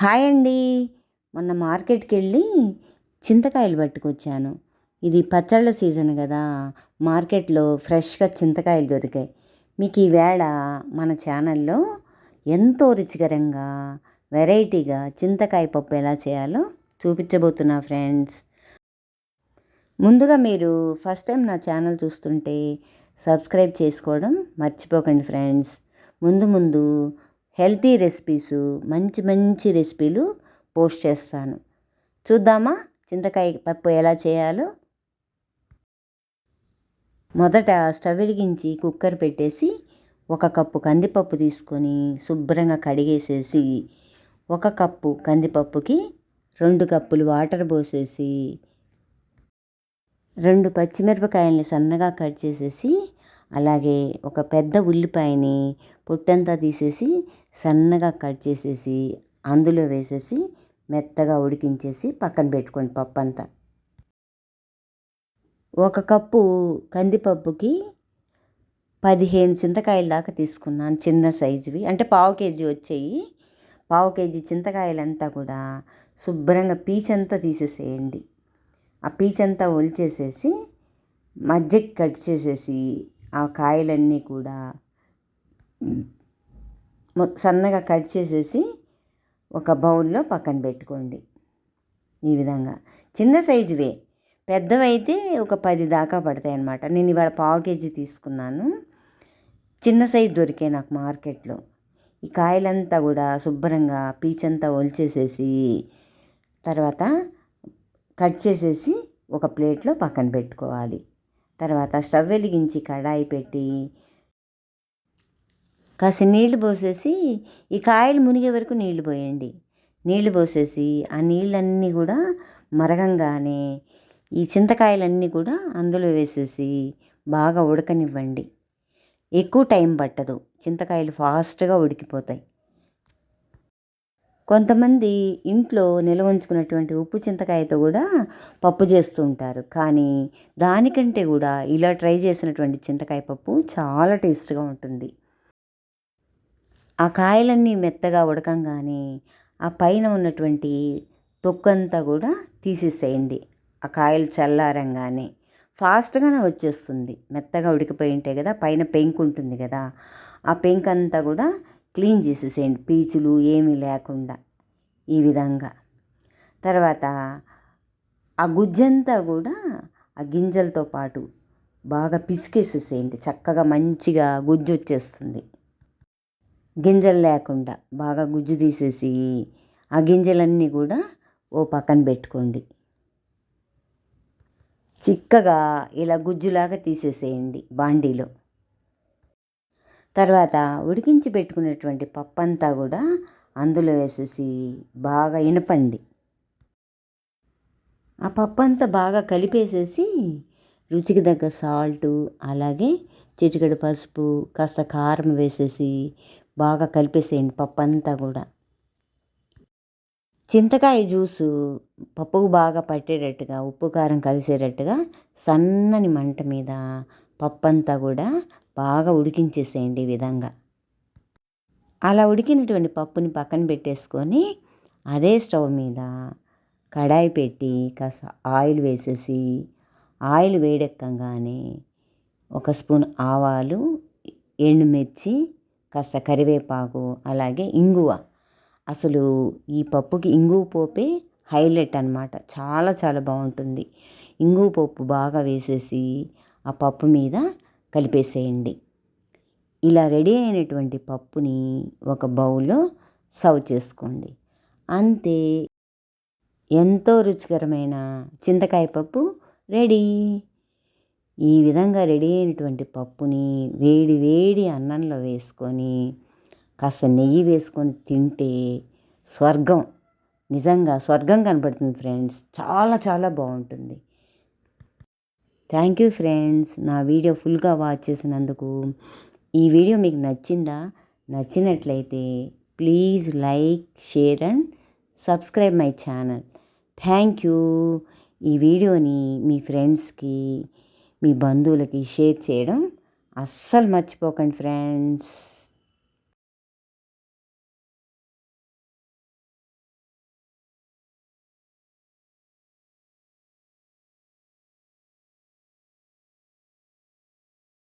Hi అండి. మొన్న మార్కెట్కి వెళ్ళి చింతకాయలు పట్టుకొచ్చాను. ఇది పచ్చళ్ళ సీజన్ కదా మార్కెట్లో ఫ్రెష్గా చింతకాయలు దొరికాయి. మీకు ఈవేళ మన ఛానల్లో ఎంతో రుచికరంగా వెరైటీగా చింతకాయ పప్పు ఎలా చేయాలో చూపించబోతున్నా ఫ్రెండ్స్. ముందుగా మీరు ఫస్ట్ టైం నా ఛానల్ చూస్తుంటే సబ్స్క్రైబ్ చేసుకోవడం మర్చిపోకండి ఫ్రెండ్స్. ముందు ముందు హెల్తీ రెసిపీస్ మంచి మంచి రెసిపీలు పోస్ట్ చేస్తాను. చూద్దామా? చింతకాయ పప్పు ఎలా చేయాలో? మొదట స్టవ్ వెలిగించి కుక్కర్ పెట్టేసి ఒక కప్పు కందిపప్పు తీసుకొని శుభ్రంగా కడిగేసేసి ఒక కప్పు కందిపప్పుకి రెండు కప్పులు వాటర్ పోసేసి రెండు పచ్చిమిరపకాయల్ని సన్నగా కట్ చేసేసి అలాగే ఒక పెద్ద ఉల్లిపాయని పొట్టంతా తీసేసి సన్నగా కట్ చేసేసి అందులో వేసేసి మెత్తగా ఉడికించేసి పక్కన పెట్టుకోండి పప్పు అంతా ఒక కప్పు కందిపప్పుకి పదిహేను చింతకాయల దాకా తీసుకున్నాను చిన్న సైజువి. అంటే పావు కేజీ వచ్చేయి. పావు కేజీ చింతకాయలంతా కూడా శుభ్రంగా పీచంతా తీసేసేయండి. ఆ పీచంతా ఒలిచేసేసి మధ్యకి కట్ చేసేసి ఆ కాయలన్నీ కూడా సన్నగా కట్ చేసేసి ఒక బౌల్లో పక్కన పెట్టుకోండి. ఈ విధంగా. చిన్న సైజువే. పెద్దవైతే ఒక పది దాకా పడతాయి అన్నమాట నేను ఇవాళ పావు కేజీ తీసుకున్నాను. చిన్న సైజు దొరికాయి నాకు మార్కెట్లో. ఈ కాయలంతా కూడా శుభ్రంగా పీచంతా ఒలిచేసేసి తర్వాత కట్ చేసేసి ఒక ప్లేట్లో పక్కన పెట్టుకోవాలి. తర్వాత స్టవ్ వెలిగించి కడాయి పెట్టి కాస్త నీళ్ళు పోసేసి ఈ కాయలు మునిగే వరకు నీళ్ళు పోయండి. నీళ్ళు పోసేసి ఆ నీళ్ళన్నీ కూడా మరగంగానే ఈ చింతకాయలన్నీ కూడా అందులో వేసేసి బాగా ఉడకనివ్వండి. ఎక్కువ టైం పట్టదు. చింతకాయలు ఫాస్ట్గా ఉడికిపోతాయి. కొంతమంది ఇంట్లో నిల్వ ఉంచుకున్నటువంటి ఉప్పు చింతకాయతో కూడా పప్పు చేస్తూ ఉంటారు. కానీ దానికంటే కూడా ఇలా ట్రై చేసినటువంటి చింతకాయ పప్పు చాలా టేస్ట్గా ఉంటుంది. ఆ కాయలన్నీ మెత్తగా ఉడకంగానే ఆ పైన ఉన్నటువంటి తొక్కంతా కూడా తీసేసేయండి. ఆ కాయలు చల్లారంగానే. ఫాస్ట్గానే వచ్చేస్తుంది. మెత్తగా ఉడికిపోయి ఉంటాయి కదా పైన పెంకు ఉంటుంది కదా ఆ పెంక్ అంతా కూడా క్లీన్ చేసేసేయండి. పీచులు ఏమీ లేకుండా ఈ విధంగా. తర్వాత ఆ గుజ్జంతా కూడా ఆ గింజలతో పాటు బాగా పిసికేసేసేయండి. చక్కగా మంచిగా గుజ్జు వచ్చేస్తుంది. గింజలు లేకుండా బాగా గుజ్జు తీసేసి ఆ గింజలన్నీ కూడా ఓ పక్కన పెట్టుకోండి. చిక్కగా ఇలా గుజ్జులాగా తీసేసేయండి బాండీలో. తర్వాత ఉడికించి పెట్టుకునేటువంటి పప్పు అంతా కూడా అందులో వేసేసి బాగా ఇనపండి. ఆ పప్పు అంతా బాగా కలిపేసేసి రుచికి తగ్గ సాల్టు అలాగే చిటికెడు పసుపు కాస్త కారం వేసేసి బాగా కలిపేసేయండి పప్పు అంతా కూడా. చింతకాయ జ్యూసు పప్పుకు బాగా పట్టేటట్టుగా ఉప్పు కారం కలిసేటట్టుగా సన్నని మంట మీద పప్పు అంతా కూడా బాగా ఉడికించేసేయండి ఈ విధంగా. అలా ఉడికినటువంటి పప్పుని పక్కన పెట్టేసుకొని అదే స్టవ్ మీద కడాయి పెట్టి కాస్త ఆయిల్ వేసేసి ఆయిల్ వేడెక్కగానే ఒక స్పూన్ ఆవాలు ఎండుమిర్చి కాస్త కరివేపాకు అలాగే ఇంగువ. అసలు ఈ పప్పుకి ఇంగువ పోపే హైలైట్ అనమాట చాలా చాలా బాగుంటుంది. ఇంగువ పప్పు బాగా వేసేసి ఆ పప్పు మీద కలిపేసేయండి. ఇలా రెడీ అయినటువంటి పప్పుని ఒక బౌల్లో సర్వ్ చేసుకోండి. అంతే. ఎంతో రుచికరమైన చింతకాయ పప్పు రెడీ. ఈ విధంగా రెడీ అయినటువంటి పప్పుని వేడి వేడి అన్నంలో వేసుకొని కాస్త నెయ్యి వేసుకొని తింటే స్వర్గం. నిజంగా స్వర్గం కనబడుతుంది ఫ్రెండ్స్. చాలా చాలా బాగుంటుంది. Thank you friends. నా వీడియో ఫుల్గా వాచ్ చేసినందుకు. ఈ వీడియో మీకు నచ్చిందా? నచ్చినట్లయితే please like share and subscribe my channel. Thank you. ఈ వీడియోని మీ ఫ్రెండ్స్కి మీ బంధువులకి షేర్ చేయడం అస్సలు మర్చిపోకండి ఫ్రెండ్స్.